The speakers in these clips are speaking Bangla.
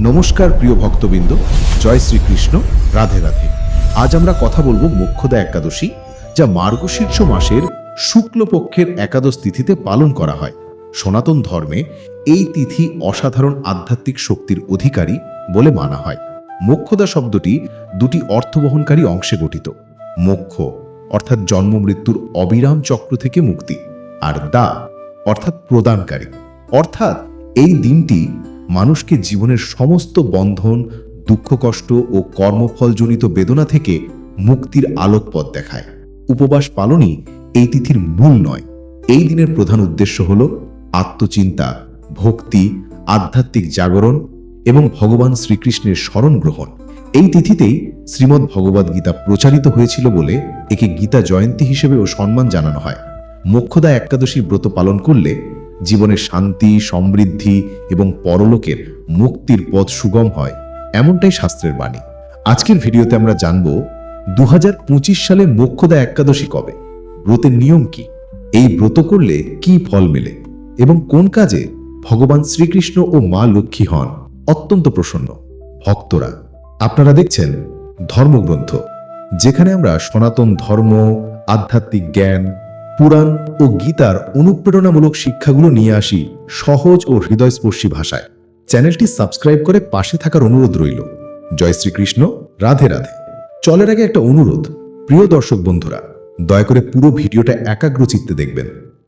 নমস্কার প্রিয় ভক্তবৃন্দ, জয় শ্রীকৃষ্ণ, রাধে রাধে। আজ আমরা কথা বলব মোক্ষদা একাদশী, যা মার্গশীর্ষ মাসের শুক্লপক্ষের একাদশ তিথিতে পালন করা হয়। সনাতন ধর্মে এই তিথি অসাধারণ আধ্যাত্মিক শক্তির অধিকারী বলে মানা হয়। মোক্ষদা শব্দটি দুটি অর্থবহনকারী অংশে গঠিত। মোক্ষ, অর্থাৎ জন্ম মৃত্যুর অবিরাম চক্র থেকে মুক্তি। আর দা, অর্থাৎ প্রদানকারী। অর্থাৎ এই দিনটি মানুষকে জীবনের সমস্ত বন্ধন, দুঃখ কষ্ট ও কর্মফলজনিত বেদনা থেকে মুক্তির আলোকপথ দেখায়। উপবাস পালনই এই তিথির মূল নয়। এই দিনের প্রধান উদ্দেশ্য হল আত্মচিন্তা, ভক্তি, আধ্যাত্মিক জাগরণ এবং ভগবান শ্রীকৃষ্ণের স্মরণ গ্রহণ। এই তিথিতেই শ্রীমদ্ ভগবদ্ গীতা প্রচারিত হয়েছিল বলে একে গীতা জয়ন্তী হিসেবেও সম্মান জানানো হয়। মোক্ষদা একাদশী ব্রত পালন করলে জীবনের শান্তি, সমৃদ্ধি এবং পরলোকের মুক্তির পথ সুগম হয়। এমনটাই শাস্ত্রের বাণী। আজকের ভিডিওতে আমরা জানব দু হাজার পঁচিশ সালে মোক্ষদা একাদশী কবে? ব্রতের নিয়ম কি? এই ব্রত করলে কি ফল মেলে? এবং কোন কাজে ভগবান শ্রীকৃষ্ণ ও মা লক্ষ্মী হন? অত্যন্ত প্রসন্ন। ভক্তরা, আপনারা দেখছেন ধর্মগ্রন্থ, যেখানে আমরা সনাতন ধর্ম, আধ্যাত্মিক জ্ঞান পুরাণ ও গীতার অনুপ্রেরণামূলক শিক্ষাগুলো নিয়ে আসি সহজ ও হৃদয়স্পর্শী ভাষায়। চ্যানেলটি সাবস্ক্রাইব করে পাশে থাকার অনুরোধ রইল। জয় শ্রীকৃষ্ণ, রাধে রাধে। চলের আগে একটা অনুরোধ। প্রিয় দর্শক বন্ধুরা, দয়া করে পুরো ভিডিওটা একাগ্র চিত্তে দেখবেন।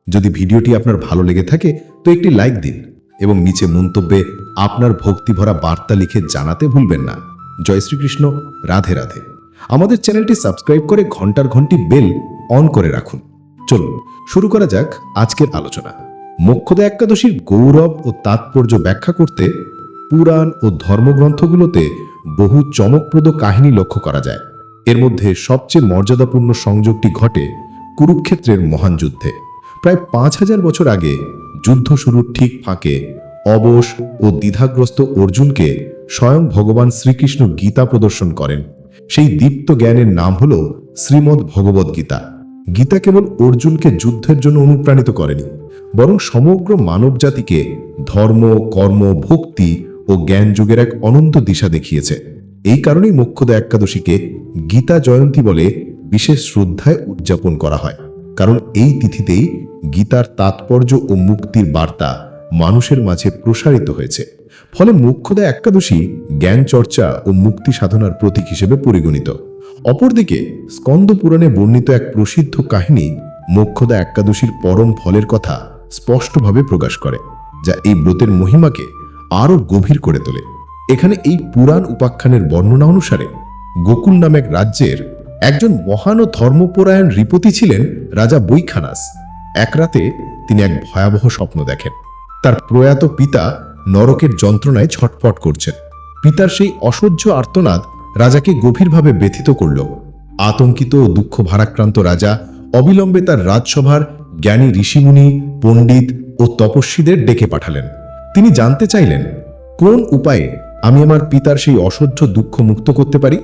যদি ভিডিওটি আপনার ভালো লেগে থাকে, তো একটি লাইক দিন এবং নিচে মন্তব্যে আপনার ভক্তিভরা বার্তা লিখে জানাতে ভুলবেন না। জয় শ্রীকৃষ্ণ, রাধে রাধে। আমাদের চ্যানেলটি সাবস্ক্রাইব করে ঘণ্টার ঘন্টি বেল অন করে রাখুন। চলুন, শুরু করা যাক আজকের আলোচনা। মোক্ষদা একাদশীর গৌরব ও তাৎপর্য ব্যাখ্যা করতে পুরাণ ও ধর্মগ্রন্থগুলোতে বহু চমকপ্রদ কাহিনী লক্ষ্য করা যায়। এর মধ্যে সবচেয়ে মর্যাদাপূর্ণ সংযোগটি ঘটে কুরুক্ষেত্রের মহান যুদ্ধে। প্রায় পাঁচ হাজার বছর আগে যুদ্ধ শুরুর ঠিক ফাঁকে অবশ ও দ্বিধাগ্রস্ত অর্জুনকে স্বয়ং ভগবান শ্রীকৃষ্ণ গীতা প্রদর্শন করেন। সেই দীপ্ত জ্ঞানের নাম হল শ্রীমদ্ ভগবদ্ গীতা। গীতা কেবল অর্জুনকে যুদ্ধের জন্য অনুপ্রাণিত করেনি, বরং সমগ্র মানবজাতিকে ধর্ম, কর্ম, ভক্তি ও জ্ঞান যুগের এক অনন্ত দিশা দেখিয়েছে। এই কারণেই মোক্ষদা একাদশীকে গীতা জয়ন্তী বলে বিশেষ শ্রদ্ধায় উদযাপন করা হয়। কারণ এই তিথিতেই গীতার তাৎপর্য ও মুক্তির বার্তা মানুষের মাঝে প্রসারিত হয়েছে। ফলে মোক্ষদা একাদশী জ্ঞান চর্চা ও মুক্তি সাধনার প্রতীক হিসেবে পরিগণিত। অপরদিকে স্কন্দ পুরাণে বর্ণিত এক প্রসিদ্ধ কাহিনী মোক্ষদা একাদশীর পরম ফলের কথা স্পষ্টভাবে প্রকাশ করে, যা এই ব্রতের মহিমাকে আরও গভীর করে তোলে। এখানে এই পুরাণ উপাখ্যানের বর্ণনা অনুসারে গোকুল নামেক রাজ্যের একজন মহান ও ধর্মপরায়ণ রিপতি ছিলেন রাজা বৈখানাস। এক রাতে তিনি এক ভয়াবহ স্বপ্ন দেখেন। তার প্রয়াত পিতা নরকের যন্ত্রণায় ছটফট করছেন। পিতার সেই অসহ্য আর্তনাদ রাজাকে গভীরভাবে ব্যথিত করল। আতঙ্কিত ও দুঃখ ভারাক্রান্ত রাজা অবিলম্বে তার রাজসভার জ্ঞানী ঋষিমুনি, পণ্ডিত ও তপস্বীদের ডেকে পাঠালেন। তিনি জানতে চাইলেন, কোন উপায়ে আমি আমার পিতার সেই অসহ্য দুঃখ মুক্ত করতে পারি?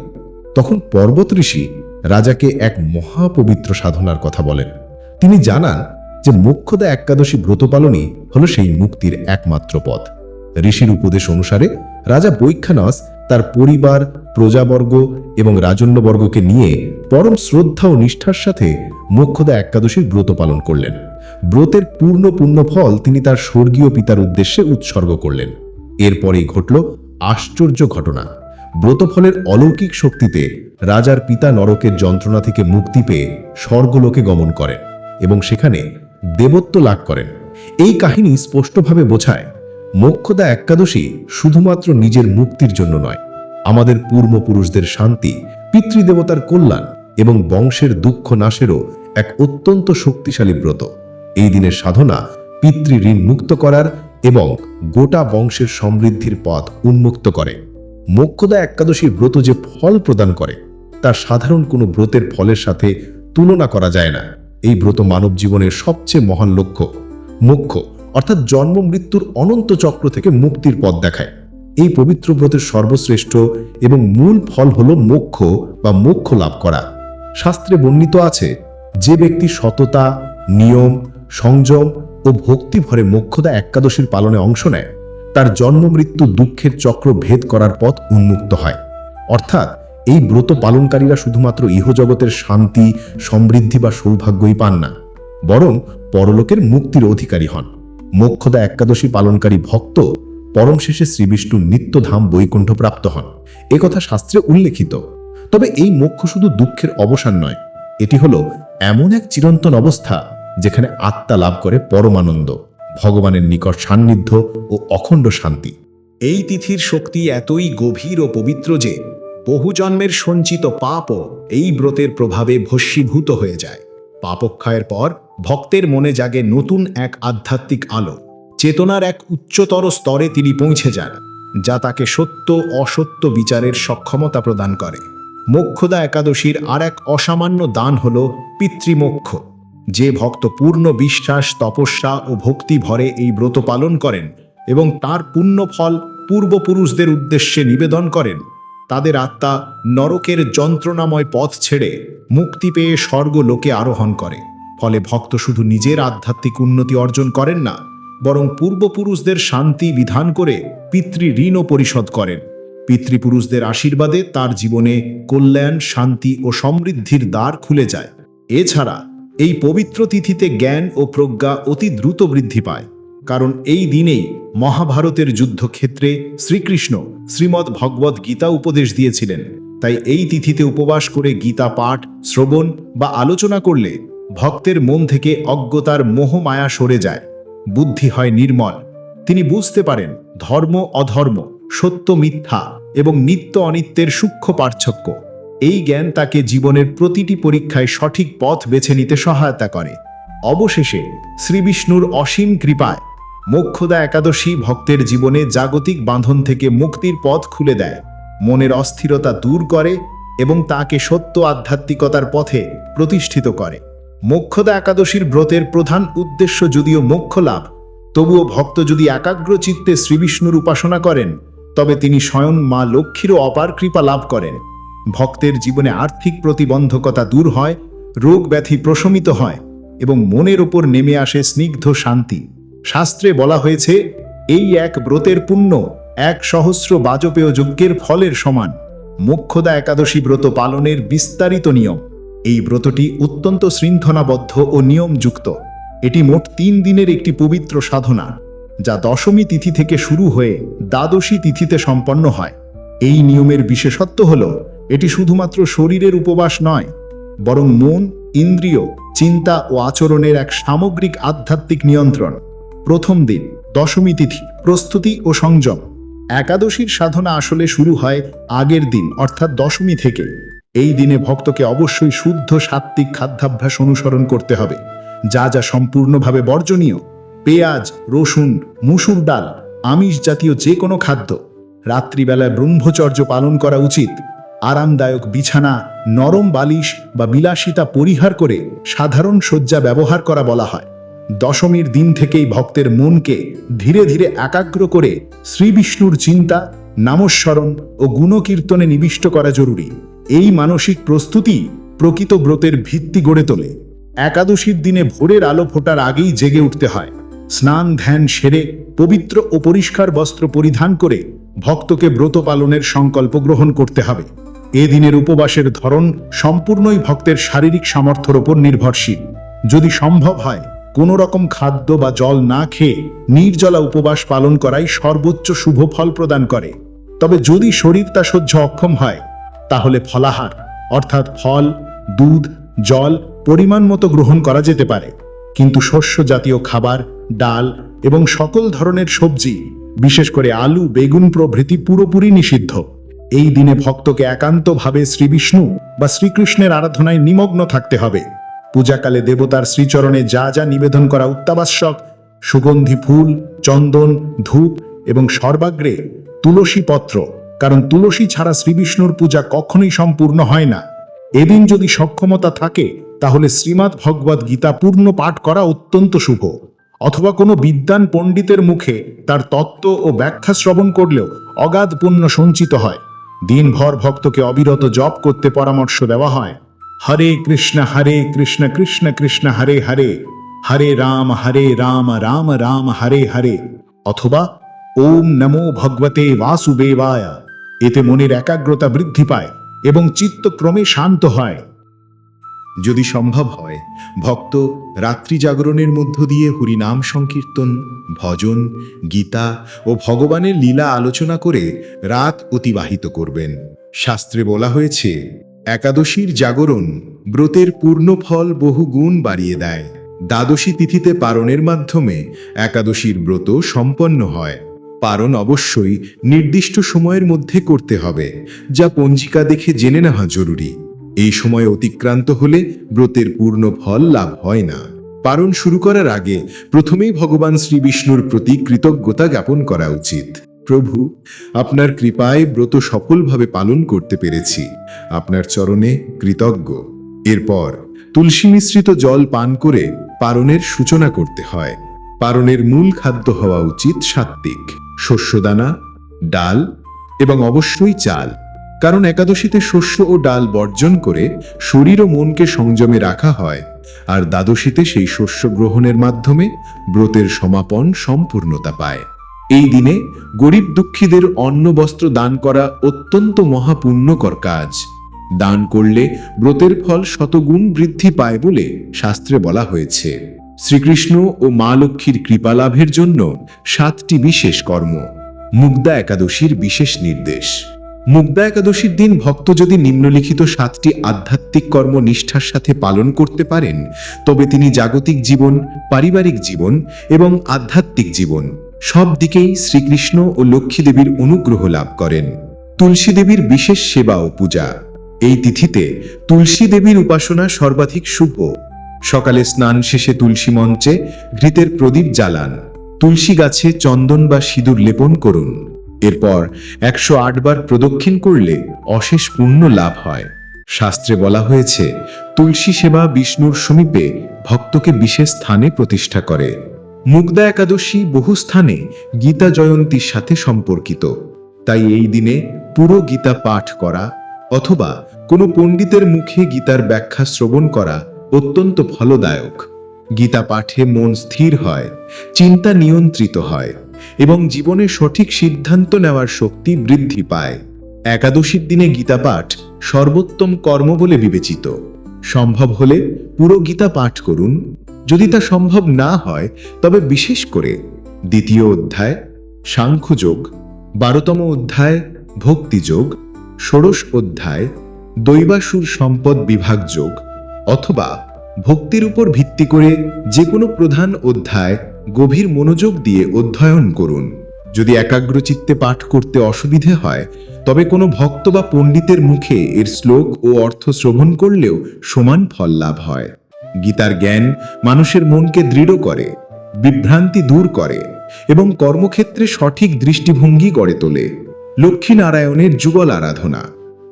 তখন পর্বত ঋষি রাজাকে এক মহাপবিত্র সাধনার কথা বলেন। তিনি জানান যে মোক্ষদা একাদশী ব্রত পালনই হল সেই মুক্তির একমাত্র পথ। ঋষির উপদেশ অনুসারে রাজা বৈখানস তার পরিবার, প্রজাবর্গ এবং রাজন্যবর্গকে নিয়ে পরম শ্রদ্ধা ও নিষ্ঠার সাথে মোক্ষদা একাদশীর ব্রত পালন করলেন। ব্রতের পূর্ণ পূর্ণ ফল তিনি তার স্বর্গীয় পিতার উদ্দেশ্যে উৎসর্গ করলেন। এরপরেই ঘটল আশ্চর্য ঘটনা। ব্রতফলের অলৌকিক শক্তিতে রাজার পিতা নরকের যন্ত্রণা থেকে মুক্তি পেয়ে স্বর্গলোকে গমন করেন এবং সেখানে দেবত্ব লাভ করেন। এই কাহিনী স্পষ্টভাবে বোঝায় মোক্ষদা একাদশী শুধুমাত্র নিজের মুক্তির জন্য নয়, আমাদের পূর্বপুরুষদের শান্তি, পিতৃদেবতার কল্যাণ এবং বংশের দুঃখ নাশেরও এক অত্যন্ত শক্তিশালী ব্রত। এই দিনের সাধনা পিতৃ ঋণ মুক্ত করার এবং গোটা বংশের সমৃদ্ধির পথ উন্মুক্ত করে। মোক্ষদা একাদশীর ব্রত যে ফল প্রদান করে তা সাধারণ কোনো ব্রতের ফলের সাথে তুলনা করা যায় না। এই ব্রত মানব জীবনের সবচেয়ে মহান লক্ষ্য। মোক্ষ অর্থাৎ জন্ম মৃত্যুর অনন্ত চক্র থেকে মুক্তির পথ দেখায়। এই পবিত্র ব্রতের সর্বশ্রেষ্ঠ এবং মূল ফল হল মোক্ষ বা মোক্ষ লাভ করা। শাস্ত্রে বর্ণিত আছে, যে ব্যক্তি সততা, নিয়ম, সংযম ও ভক্তি ভরে মোক্ষদা একাদশীর পালনে অংশ নেয়, তার জন্ম মৃত্যু দুঃখের চক্র ভেদ করার পথ উন্মুক্ত হয়। অর্থাৎ এই ব্রত পালনকারীরা শুধুমাত্র ইহজগতের শান্তি, সমৃদ্ধি বা সৌভাগ্যই পান না, বরং পরলোকের মুক্তির অধিকারী হন। মোক্ষদা একাদশী পালনকারী ভক্ত পরম শেষে শ্রীবিষ্ণুর নিত্যধাম বৈকুণ্ঠ প্রাপ্ত হন একথা শাস্ত্রে উল্লেখিত। তবে এই মোক্ষ শুধু দুঃখের অবসান নয়, এটি হলো এমন এক চিরন্তন অবস্থা যেখানে আত্মা লাভ করে পরমানন্দ, ভগবানের নিকট সান্নিধ্য ও অখণ্ড শান্তি। এই তিথির শক্তি এতই গভীর ও পবিত্র যে বহু জন্মের সঞ্চিত পাপও এই ব্রতের প্রভাবে ভস্মীভূত হয়ে যায়। পাপক্ষয়ের পর ভক্তের মনে জাগে নতুন এক আধ্যাত্মিক আলো। চেতনার এক উচ্চতর স্তরে তিনি পৌঁছে যান, যা তাকে সত্য, অসত্য বিচারের সক্ষমতা প্রদান করে। মোক্ষদা একাদশীর আর এক অসামান্য দান হল পিতৃমোক্ষ। যে ভক্ত পূর্ণ বিশ্বাস, তপস্যা ও ভক্তি ভরে এই ব্রত পালন করেন এবং তার পুণ্য ফল পূর্বপুরুষদের উদ্দেশ্যে নিবেদন করেন, তাদের আত্মা নরকের যন্ত্রণাময় পথ ছেড়ে মুক্তি পেয়ে স্বর্গ লোকে আরোহণ করে। ফলে ভক্ত শুধু নিজের আধ্যাত্মিক উন্নতি অর্জন করেন না, বরং পূর্বপুরুষদের শান্তি বিধান করে পিতৃ ঋণও পরিশোধ করেন। পিতৃপুরুষদের আশীর্বাদে তার জীবনে কল্যাণ, শান্তি ও সমৃদ্ধির দ্বার খুলে যায়। এছাড়া এই পবিত্র তিথিতে জ্ঞান ও প্রজ্ঞা অতি দ্রুত বৃদ্ধি পায়। কারণ এই দিনেই মহাভারতের যুদ্ধক্ষেত্রে শ্রীকৃষ্ণ শ্রীমদ্ ভগবত গীতা উপদেশ দিয়েছিলেন। তাই এই তিথিতে উপবাস করে গীতা পাঠ, শ্রবণ বা আলোচনা করলে ভক্তের মন থেকে অজ্ঞতার মোহমায়া সরে যায়। বুদ্ধি হয় নির্মল। তিনি বুঝতে পারেন, ধর্ম অধর্ম, সত্য মিথ্যা এবং নিত্য অনিত্যের সূক্ষ্ম পার্থক্য। এই জ্ঞান তাকে জীবনের প্রতিটি পরীক্ষায় সঠিক পথ বেছে নিতে সহায়তা করে। অবশেষে শ্রীবিষ্ণুর অসীম কৃপায় মোক্ষদা একাদশী ভক্তের জীবনে জাগতিক বাঁধন থেকে মুক্তির পথ খুলে দেয়। মনের অস্থিরতা দূর করে এবং তাকে সত্য আধ্যাত্মিকতার পথে প্রতিষ্ঠিত করে। মোক্ষদা একাদশীর ব্রতের প্রধান উদ্দেশ্য যদিও মোক্ষ লাভ তবুও ভক্ত যদি একাগ্র চিত্তে শ্রীবিষ্ণুর উপাসনা করেন, তবে তিনি স্বয়ং মা লক্ষ্মীরও অপার কৃপা লাভ করেন। ভক্তের জীবনে আর্থিক প্রতিবন্ধকতা দূর হয়, রোগ ব্যাধি প্রশমিত হয় এবং মনের ওপর নেমে আসে স্নিগ্ধ শান্তি। শাস্ত্রে বলা হয়েছে, এই এক ব্রতের পুণ্য এক সহস্র বাজপেয় যজ্ঞের ফলের সমান। মোক্ষদা একাদশী ব্রত পালনের বিস্তারিত নিয়ম। এই ব্রতটি অত্যন্ত শৃঙ্খলাবদ্ধ ও নিয়মযুক্ত। এটি মোট তিন দিনের একটি পবিত্র সাধনা, যা দশমী তিথি থেকে শুরু হয়ে দ্বাদশী তিথিতে সম্পন্ন হয়। এই নিয়মের বিশেষত্ব হল, এটি শুধুমাত্র শরীরের উপবাস নয়, বরং মন, ইন্দ্রিয়, চিন্তা ও আচরণের এক সামগ্রিক আধ্যাত্মিক নিয়ন্ত্রণ। প্রথম দিন, দশমী তিথি, প্রস্তুতি ও সংযম। একাদশীর সাধনা আসলে শুরু হয় আগের দিন, অর্থাৎ দশমী থেকে। এই দিনে ভক্তকে অবশ্যই শুদ্ধ সাত্ত্বিক খাদ্যাভ্যাস অনুসরণ করতে হবে। যা যা সম্পূর্ণভাবে বর্জনীয়, পেঁয়াজ, রসুন, মুসুর ডাল, আমিষ জাতীয় যে কোনো খাদ্য, রাত্রিবেলায় ব্রহ্মচর্য পালন করা উচিত, আরামদায়ক বিছানা, নরম বালিশ বা বিলাসিতা পরিহার করে সাধারণ শয্যা ব্যবহার করা বলা হয়। দশমীর দিন থেকেই ভক্তের মনকে ধীরে ধীরে একাগ্র করে শ্রীবিষ্ণুর চিন্তা, নামস্মরণ ও গুণকীর্তনে নিবিষ্ট করা জরুরি। এই মানসিক প্রস্তুতি প্রকৃত ব্রতের ভিত্তি গড়ে তোলে। একাদশীর দিনে ভোরের আলো ফোটার আগেই জেগে উঠতে হয়। স্নান, ধ্যান, সেরে, পবিত্র ও পরিষ্কার বস্ত্র পরিধান করে ভক্তকে ব্রত পালনের সংকল্প গ্রহণ করতে হবে। এ দিনের উপবাসের ধরন সম্পূর্ণই ভক্তের শারীরিক সামর্থ্যের ওপর নির্ভরশীল। যদি সম্ভব হয়, কোনো রকম খাদ্য বা জল না খেয়ে নির্জলা উপবাস পালন করাই সর্বোচ্চ শুভ ফল প্রদান করে। তবে যদি শরীর তা সহ্য অক্ষম হয় তাহলে ফলাহার, অর্থাৎ ফল, দুধ, জল পরিমাণ মতো গ্রহণ করা যেতে পারে। কিন্তু শস্য জাতীয় খাবার, ডাল এবং সকল ধরনের সবজি, বিশেষ করে আলু, বেগুন প্রভৃতি পুরোপুরি নিষিদ্ধ। এই দিনে ভক্তকে একান্তভাবে শ্রীবিষ্ণু বা শ্রীকৃষ্ণের আরাধনায় নিমগ্ন থাকতে হবে। পূজাকালে দেবতার শ্রীচরণে যা যা নিবেদন করা অত্যাবশ্যক, সুগন্ধি ফুল, চন্দন, ধূপ এবং সর্বাগ্রে তুলসী পত্র কারণ তুলসী ছাড়া শ্রীবিষ্ণুর পূজা কখনোই সম্পূর্ণ হয় না। এদিন যদি সক্ষমতা থাকে, তাহলে শ্রীমৎ ভগবত গীতা পূর্ণ পাঠ করা অত্যন্ত শুভ। অথবা কোনো বিদ্যান পণ্ডিতের মুখে তার তত্ত্ব ও ব্যাখ্যা শ্রবণ করলেও অগাধ পুণ্য সঞ্চিত হয়। দিনভর ভক্তকে অবিরত জপ করতে পরামর্শ দেওয়া হয়। হরে কৃষ্ণ হরে কৃষ্ণ কৃষ্ণ কৃষ্ণ, হরে হরে। হরে রাম হরে রাম রাম রাম, হরে হরে। অথবা ওম নমো ভগবতে বাসুদেবায়। এতে মনের একাগ্রতা বৃদ্ধি পায় এবং চিত্ত ক্রমে শান্ত হয়। যদি সম্ভব হয়, ভক্ত রাত্রি জাগরণের মধ্য দিয়ে হরিনাম সংকীর্তন, ভজন, গীতা ও ভগবানের লীলা আলোচনা করে রাত অতিবাহিত করবেন। শাস্ত্রে বলা হয়েছে, একাদশীর জাগরণ ব্রতের পূর্ণ ফল বহু গুণ বাড়িয়ে দেয়। দ্বাদশী তিথিতে পারণের মাধ্যমে একাদশীর ব্রত সম্পন্ন হয়। পারণ অবশ্যই নির্দিষ্ট সময়ের মধ্যে করতে হবে, যা পঞ্জিকা দেখে জেনে নেওয়া জরুরি। এই সময় অতিক্রান্ত হলে ব্রতের পূর্ণ ফল লাভ হয় না। পারণ শুরু করার আগে প্রথমেই ভগবান শ্রী বিষ্ণুর প্রতি কৃতজ্ঞতা জ্ঞাপন করা উচিত। প্রভু, আপনার কৃপায় ব্রত সফলভাবে পালন করতে পেরেছি। আপনার চরণে কৃতজ্ঞ। এরপর তুলসী মিশ্রিত জল পান করে পারণের সূচনা করতে হয়। পারণের মূল খাদ্য হওয়া উচিত সাত্ত্বিক। শস্যদানা, ডাল এবং অবশ্যই চাল। কারণ একাদশীতে শস্য ও ডাল বর্জন করে শরীর ও মনকে সংযমে রাখা হয়, আর দ্বাদশীতে সেই শস্য গ্রহণের মাধ্যমে ব্রতের সমাপন সম্পূর্ণতা পায়। এই দিনে গরিব দুঃখীদের অন্ন বস্ত্র দান করা অত্যন্ত মহাপুণ্যকর কাজ। দান করলে ব্রতের ফল শতগুণ বৃদ্ধি পায় বলে শাস্ত্রে বলা হয়েছে। শ্রীকৃষ্ণ ও মা লক্ষ্মীর কৃপা লাভের জন্য সাতটি বিশেষ কর্ম। মুগ্ধা একাদশীর বিশেষ নির্দেশ। মুগ্ধা একাদশীর দিন ভক্ত যদি নিম্নলিখিত সাতটি আধ্যাত্মিক কর্ম নিষ্ঠার সাথে পালন করতে পারেন, তবে তিনি জাগতিক জীবন, পারিবারিক জীবন এবং আধ্যাত্মিক জীবন সব দিকেই শ্রীকৃষ্ণ ও লক্ষ্মী দেবীর অনুগ্রহ লাভ করেন। তুলসী দেবীর বিশেষ সেবা ও পূজা। এই তিথিতে তুলসী দেবীর উপাসনা সর্বাধিক শুভ। সকালে স্নান শেষে তুলসী মঞ্চে ঘৃতের প্রদীপ জ্বালান। তুলসী গাছে চন্দন বা সিঁদুর লেপন করুন। এরপর একশো আট বার প্রদক্ষিণ করলে অশেষ পুণ্য লাভ হয়। শাস্ত্রে বলা হয়েছে, তুলসী সেবা বিষ্ণুর সমীপে ভক্তকে বিশেষ স্থানে প্রতিষ্ঠা করে। মুগ্ধা একাদশী বহু স্থানে গীতা জয়ন্তীর সাথে সম্পর্কিত। তাই এই দিনে পুরো গীতা পাঠ করা অথবা কোনো পণ্ডিতের মুখে গীতার ব্যাখ্যা শ্রবণ করা অত্যন্ত ফলদায়ক। গীতা পাঠে মন স্থির হয়, চিন্তা নিয়ন্ত্রিত হয় এবং জীবনে সঠিক সিদ্ধান্ত নেওয়ার শক্তি বৃদ্ধি পায়। একাদশীর দিনে গীতা পাঠ সর্বোত্তম কর্ম বলে বিবেচিত। সম্ভব হলে পুরো গীতা পাঠ করুন। যদি তা সম্ভব না হয়, তবে বিশেষ করে দ্বিতীয় অধ্যায় সাংখ্যযোগ বারোতম অধ্যায় ভক্তিযোগ ষোড়শ অধ্যায়, দৈবাসুর সম্পদ বিভাগ যোগ অথবা ভক্তির উপর ভিত্তি করে যে কোনো প্রধান অধ্যায় গভীর মনোযোগ দিয়ে অধ্যয়ন করুন। যদি একাগ্রচিত্তে পাঠ করতে অসুবিধে হয়, তবে কোনো ভক্ত বা পণ্ডিতের মুখে এর শ্লোক ও অর্থ শ্রবণ করলেও সমান ফল লাভ হয়। গীতার জ্ঞান মানুষের মনকে দৃঢ় করে, বিভ্রান্তি দূর করে এবং কর্মক্ষেত্রে সঠিক দৃষ্টিভঙ্গি গড়ে তোলে। লক্ষ্মী নারায়ণের যুগল আরাধনা।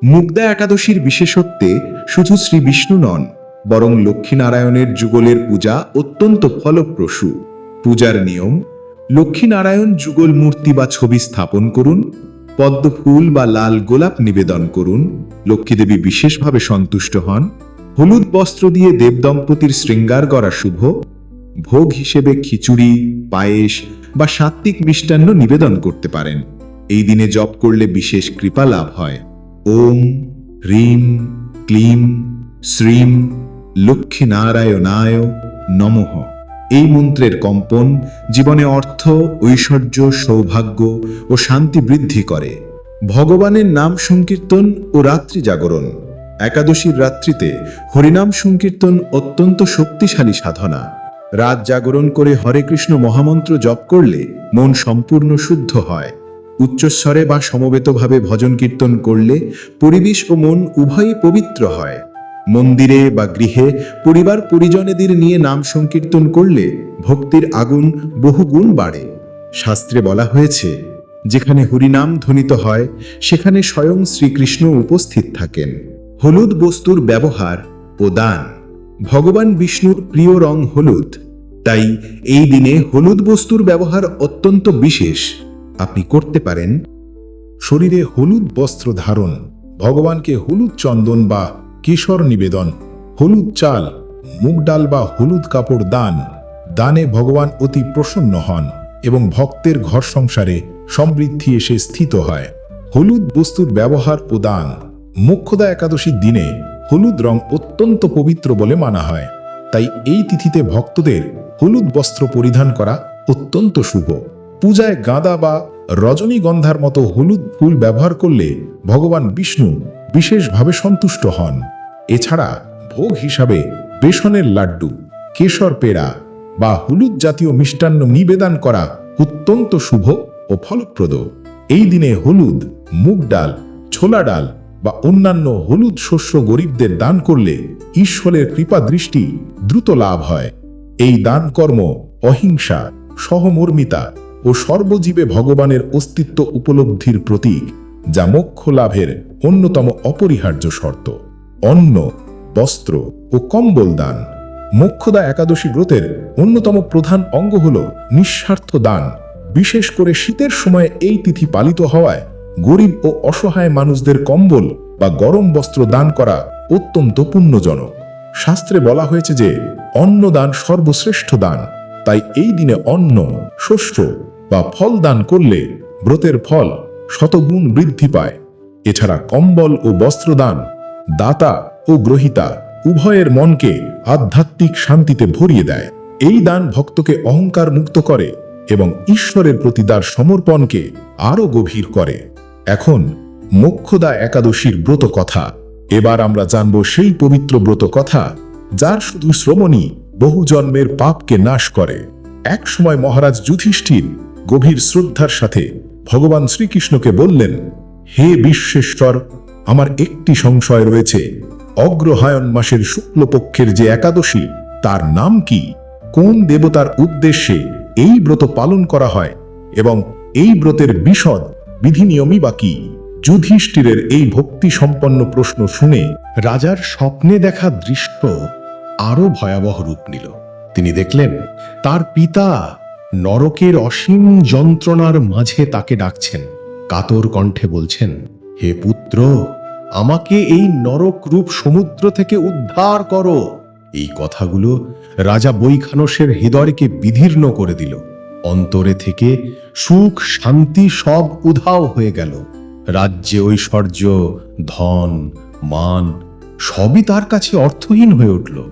মুগ্ধা একাদশীর বিশেষত্বে শুধু শ্রী বিষ্ণু নন বরং লক্ষ্মীনারায়ণের যুগলের পূজা অত্যন্ত ফলপ্রসূ। পূজার নিয়ম, লক্ষ্মীনারায়ণ যুগল মূর্তি বা ছবি স্থাপন করুন, পদ্ম ফুল বা লাল গোলাপ নিবেদন করুন, লক্ষ্মীদেবী বিশেষভাবে সন্তুষ্ট হন, হলুদ বস্ত্র দিয়ে দেবদম্পতির শৃঙ্গার করা শুভ, ভোগ হিসেবে খিচুড়ি, পায়েস বা সাত্ত্বিক মিষ্টান্ন নিবেদন করতে পারেন। এই দিনে জপ করলে বিশেষ কৃপা লাভ হয়। ওম, হ্রিম, ক্লিম, শ্রীম লক্ষ্মীনারায়ণায় নমঃ। এই মন্ত্রের কম্পন জীবনে অর্থ, ঐশ্বর্য, সৌভাগ্য ও শান্তি বৃদ্ধি করে। ভগবানের নাম সংকীর্তন ও রাত্রি জাগরণ। একাদশীর রাত্রিতে হরিনাম সংকীর্তন অত্যন্ত শক্তিশালী সাধনা। রাত জাগরণ করে হরে কৃষ্ণ মহামন্ত্র জপ করলে মন সম্পূর্ণ শুদ্ধ হয়। উচ্চস্বরে বা সমবেতভাবে ভজন কীর্তন করলে পরিবেশ ও মন উভয়ই পবিত্র হয়। মন্দিরে বা গৃহে পরিবার পরিজনেদের নিয়ে নাম সংকীর্তন করলে ভক্তির আগুন বহুগুণ বাড়ে। শাস্ত্রে বলা হয়েছে, যেখানে হরিনাম ধ্বনিত হয়, সেখানে স্বয়ং শ্রীকৃষ্ণ উপস্থিত থাকেন। হলুদ বস্তুর ব্যবহার ও দান। ভগবান বিষ্ণুর প্রিয় রং হলুদ। তাই এই দিনে হলুদ বস্তুর ব্যবহার অত্যন্ত বিশেষ। আপনি করতে পারেন। শরীরে হলুদ বস্ত্র ধারণ, ভগবানকে হলুদ চন্দন বা কেশর নিবেদন, হলুদ চাল, মুগ ডাল বা হলুদ কাপড় দান, দানে ভগবান অতি প্রসন্ন হন এবং ভক্তের ঘর সংসারে সমৃদ্ধি এসে স্থিত হয়। হলুদ বস্তুর ব্যবহার ও দান, মোক্ষদা একাদশীর দিনে হলুদ রং অত্যন্ত পবিত্র বলে মানা হয়। তাই এই তিথিতে ভক্তদের হলুদ বস্ত্র পরিধান করা অত্যন্ত শুভ। পূজায় গাঁদা বা রজনীগন্ধার মতো হলুদ ফুল ব্যবহার করলে ভগবান বিষ্ণু বিশেষভাবে সন্তুষ্ট হন। এছাড়া ভোগ হিসাবে বেসনের লাড্ডু, কেশর পেড়া বা হলুদ জাতীয় মিষ্টান্ন নিবেদন করা অত্যন্ত শুভ ও ফলপ্রদ। এই দিনে হলুদ, মুগ ডাল, ছোলা ডাল বা অন্যান্য হলুদ শস্য গরিবদের দান করলে ঈশ্বরের কৃপা দৃষ্টি দ্রুত লাভ হয়। এই দান কর্ম অহিংসা, সহমর্মিতা ও সর্বজীবে ভগবানের অস্তিত্ব উপলব্ধির প্রতীক, যা মোক্ষ লাভের অন্যতম অপরিহার্য শর্ত। অন্ন, বস্ত্র ও কম্বল দান। মোক্ষদা একাদশী ব্রতের অন্যতম প্রধান অঙ্গ হল নিঃস্বার্থ দান। বিশেষ করে শীতের সময় এই তিথি পালিত হওয়ায় গরিব ও অসহায় মানুষদের কম্বল বা গরম বস্ত্র দান করা অত্যন্ত পুণ্যজনক। শাস্ত্রে বলা হয়েছে যে, অন্নদান সর্বশ্রেষ্ঠ দান। তাই এই দিনে অন্ন, শস্য বা ফল দান করলে ব্রতের ফল শতগুণ বৃদ্ধি পায়। এছাড়া কম্বল ও বস্ত্রদান দাতা ও গ্রহিতা উভয়ের মনকে আধ্যাত্মিক শান্তিতে ভরিয়ে দেয়। এই দান ভক্তকে অহংকার মুক্ত করে এবং ঈশ্বরের প্রতি তার সমর্পণকে আরও গভীর করে। এখন মোক্ষদা একাদশীর ব্রত কথা। এবার আমরা জানব সেই পবিত্র ব্রত কথা যার শুধু শ্রমণই বহু জন্মের পাপকে নাশ করে। এক সময় মহারাজ যুধিষ্ঠির গভীর শ্রদ্ধার সাথে ভগবান শ্রীকৃষ্ণকে বললেন, হে বিশ্বেশ্বর আমার একটি সংশয় রয়েছে। অগ্রহায়ণ মাসের শুক্লপক্ষের যে একাদশী, তার নাম কি? কোন দেবতার উদ্দেশ্যে এই ব্রত পালন করা হয়? এবং এই ব্রতের বিশদ বিধিনিয়মই বা কি? যুধিষ্ঠিরের এই ভক্তি সম্পন্ন প্রশ্ন শুনে রাজার স্বপ্নে দেখা দৃশ্য আরও ভয়াবহ রূপ নিল। তিনি দেখলেন, তার পিতা নরকের অসীম যন্ত্রণার মাঝে তাকে ডাকছেন। কাতর কণ্ঠে বলছেন, হে পুত্র আমাকে এই নরক রূপ সমুদ্র থেকে উদ্ধার করো। এই কথাগুলো রাজা বৈখানসের হৃদয়কে বিধীর্ণ করে দিল। অন্তরে থেকে সুখ, শান্তি সব উধাও হয়ে গেল। রাজ্যে ঐশ্বর্য, ধন, মান সবই তার কাছে অর্থহীন হয়ে উঠল।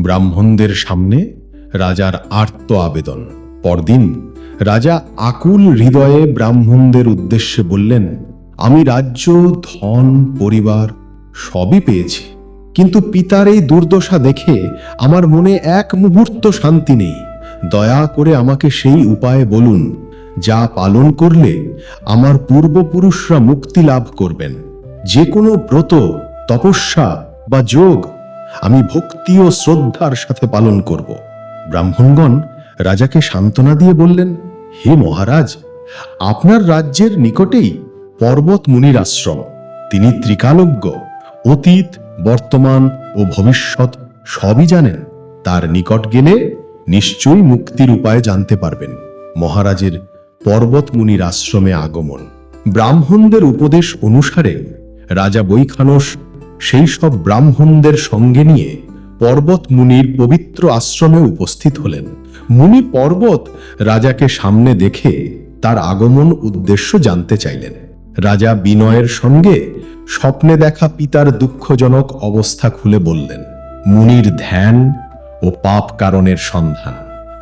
ব্রাহ্মণদের সামনে রাজার আর্ত আবেদন। পরদিন রাজা আকুল হৃদয়ে ব্রাহ্মণদের উদ্দেশ্যে বললেন আমি রাজ্য, ধন, পরিবার সবই পেয়েছি। কিন্তু পিতার এই দুর্দশা দেখে আমার মনে এক মুহূর্ত শান্তি নেই। দয়া করে আমাকে সেই উপায় বলুন, যা পালন করলে আমার পূর্বপুরুষরা মুক্তি লাভ করবেন। যে কোনো ব্রত, তপস্যা বা যোগ আমি ভক্তি ও শ্রদ্ধার সাথে পালন করব। ব্রাহ্মণগণ রাজাকে সান্ত্বনা দিয়ে বললেন, হে মহারাজ, আপনার রাজ্যের নিকটেই পর্বত মুনির আশ্রম। তিনি ত্রিকালজ্ঞ, অতীত, বর্তমান ও ভবিষ্যৎ সবই জানেন। তার নিকট গেলে নিশ্চয়ই মুক্তির উপায় জানতে পারবেন। মহারাজের পর্বত মুনির আশ্রমে আগমন। ব্রাহ্মণদের উপদেশ অনুসারে রাজা বৈখানস সেই সব ব্রাহ্মণদের সঙ্গে নিয়ে পর্বত মুনির পবিত্র আশ্রমে উপস্থিত হলেন। মুনি পর্বত রাজাকে সামনে দেখে তার আগমন উদ্দেশ্য জানতে চাইলেন। রাজা বিনয়ের সঙ্গে স্বপ্নে দেখা পিতার দুঃখজনক অবস্থা খুলে বললেন, মুনির ধ্যান ও পাপ কারণের সন্ধান।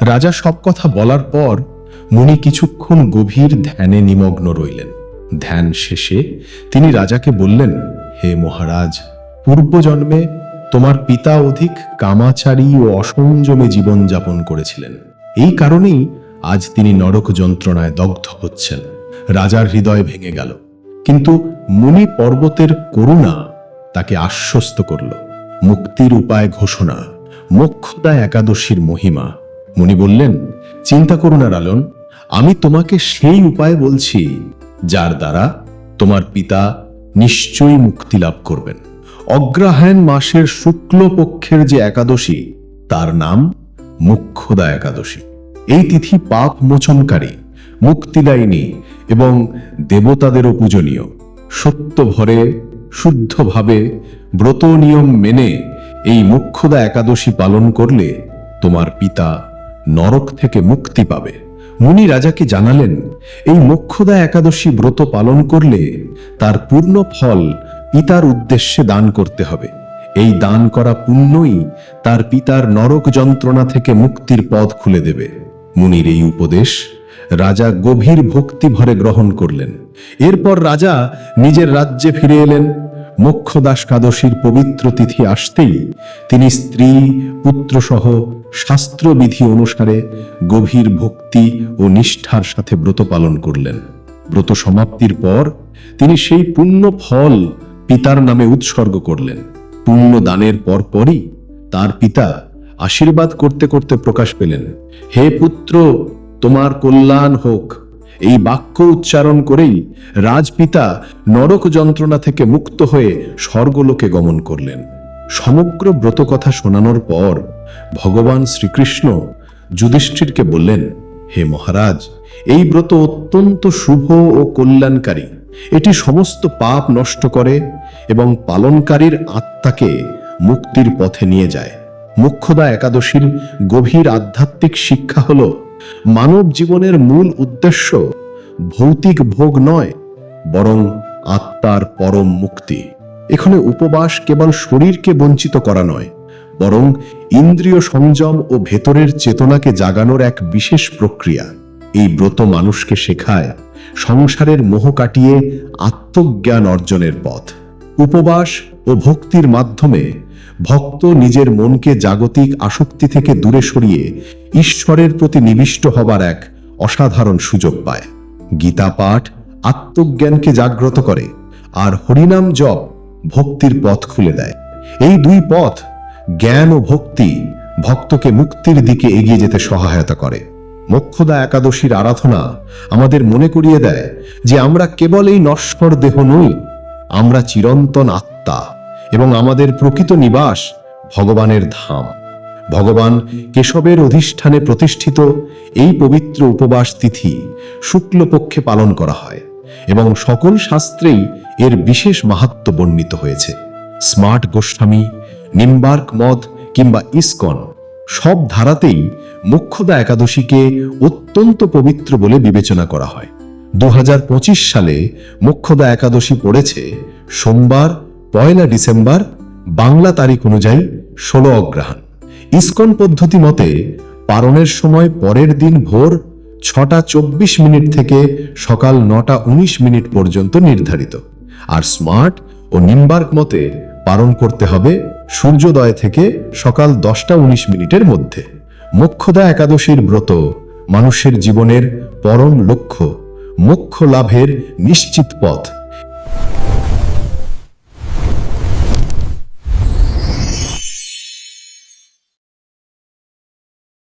রাজা সব কথা বলার পর মুনি কিছুক্ষণ গভীর ধ্যানে নিমগ্ন রইলেন। ধ্যান শেষে তিনি রাজাকে বললেন, হে মহারাজ, পূর্বজন্মে তোমার পিতা অধিক কামাচারী ও অসংযমে জীবনযাপন করেছিলেন। এই কারণেই আজ তিনি নরক যন্ত্রণায় দগ্ধ হচ্ছেন। রাজার হৃদয় ভেঙে গেল। কিন্তু মুনি পর্বতের করুণা তাকে আশ্বস্ত করল। মুক্তির উপায় ঘোষণা, মোক্ষদা একাদশীর মহিমা। মুনি বললেন, চিন্তা করো না লালন আমি তোমাকে সেই উপায় বলছি, যার দ্বারা তোমার পিতা নিশ্চয়ই মুক্তি লাভ করবেন। অগ্রহায়ণ মাসের শুক্লপক্ষের যে একাদশী, তার নাম মুখ্যদা একাদশী। এই তিথি পাপ মোচনকারী মুক্তিদায়িনী এবং দেবতাদেরও পূজনীয়। সত্য ভরে শুদ্ধভাবে ব্রত নিয়ম মেনে এই মুখ্যদা একাদশী পালন করলে তোমার পিতা নরক থেকে মুক্তি পাবে। মুনি রাজাকে জানালেন, এই মোক্ষদা একাদশী ব্রত পালন করলে তার পূর্ণ ফল পিতার উদ্দেশ্যে দান করতে হবে। এই দান করা পুণ্যই তার পিতার নরক যন্ত্রণা থেকে মুক্তির পথ খুলে দেবে। মুনির এই উপদেশ রাজা গভীর ভক্তি ভরে গ্রহণ করলেন। এরপর রাজা নিজের রাজ্যে ফিরে এলেন। মোক্ষদাস কাদশীর পবিত্র তিথি আসতেই তিনি স্ত্রী, পুত্রসহ শাস্ত্রবিধি অনুসারে গভীর ভক্তি ও নিষ্ঠার সাথে ব্রত পালন করলেন। ব্রত সমাপ্তির পর তিনি সেই পুণ্য ফল পিতার নামে উৎসর্গ করলেন। পুণ্য দানের পরপরই তার পিতা আশীর্বাদ করতে করতে প্রকাশ পেলেন। হে পুত্র তোমার কল্যাণ হোক। এই বাক্য উচ্চারণ করেই রাজপিতা নরক যন্ত্রণা থেকে মুক্ত হয়ে স্বর্গলোকে গমন করলেন। সমগ্র ব্রতকথা শোনানোর পর ভগবান শ্রীকৃষ্ণ যুধিষ্ঠিরকে বললেন, হে মহারাজ, এই ব্রত অত্যন্ত শুভ ও কল্যাণকারী। এটি সমস্ত পাপ নষ্ট করে এবং পালনকারীর আত্মাকে মুক্তির পথে নিয়ে যায়। মুখ্যদা একাদশীর গভীর আধ্যাত্মিক শিক্ষা হল মানব জীবনের মূল উদ্দেশ্য ভৌতিক ভোগ নয়, বরং আত্মার পরম মুক্তি। এখানে উপবাস কেবল শরীরকে বঞ্চিত করা নয়, বরং ইন্দ্রিয় সংযম ও ভেতরের চেতনাকে জাগানোর এক বিশেষ প্রক্রিয়া। এই ব্রত মানুষকে শেখায় সংসারের মোহ কাটিয়ে আত্মজ্ঞান অর্জনের পথ। উপবাস ও ভক্তির মাধ্যমে ভক্ত নিজের মনকে জাগতিক আসক্তি থেকে দূরে সরিয়ে ঈশ্বরের প্রতি নিবিষ্ট হবার এক অসাধারণ সুযোগ পায়। গীতা পাঠ আত্মজ্ঞানকে জাগ্রত করে আর হরিনাম জপ ভক্তির পথ খুলে দেয়। এই দুই পথ জ্ঞান ও ভক্তি ভক্তকে মুক্তির দিকে এগিয়ে যেতে সহায়তা করে। মোক্ষদা একাদশীর আরাধনা আমাদের মনে করিয়ে দেয় যে আমরা কেবল এই নশ্বর দেহ নই, আমরা চিরন্তন আত্মা। এবং আমাদের প্রকৃত নিবাস ভগবানের ধাম। ভগবান কেশবের অধিষ্ঠানে প্রতিষ্ঠিত এই পবিত্র উপবাস তিথি শুক্লপক্ষে পালন করা হয় এবং সকল শাস্ত্রেই এর বিশেষ মাহাত্ম বর্ণিত হয়েছে। স্মার্ট গোস্বামী, নিম্বার্ক মদ কিংবা ইসকন সব ধারাতেই মুখ্যদা একাদশীকে অত্যন্ত পবিত্র বলে বিবেচনা করা হয়। দু হাজার পঁচিশ সালে মুখ্যদা একাদশী পড়েছে সোমবার পয়লা ডিসেম্বর বাংলা তারিখ অনুযায়ী ষোলো অগ্রহায়ণ। ইসকন পদ্ধতি মতে পারণের সময় পরের দিন ভোর ছটা চব্বিশ মিনিট থেকে সকাল নটা উনিশ মিনিট পর্যন্ত নির্ধারিত। আর স্মার্ট ও নিম্বার্ক মতে পালন করতে হবে সূর্যোদয় থেকে সকাল দশটা উনিশ মিনিটের মধ্যে। মোক্ষদা একাদশীর ব্রত মানুষের জীবনের পরম লক্ষ্য, মোক্ষ লাভের নিশ্চিত পথ।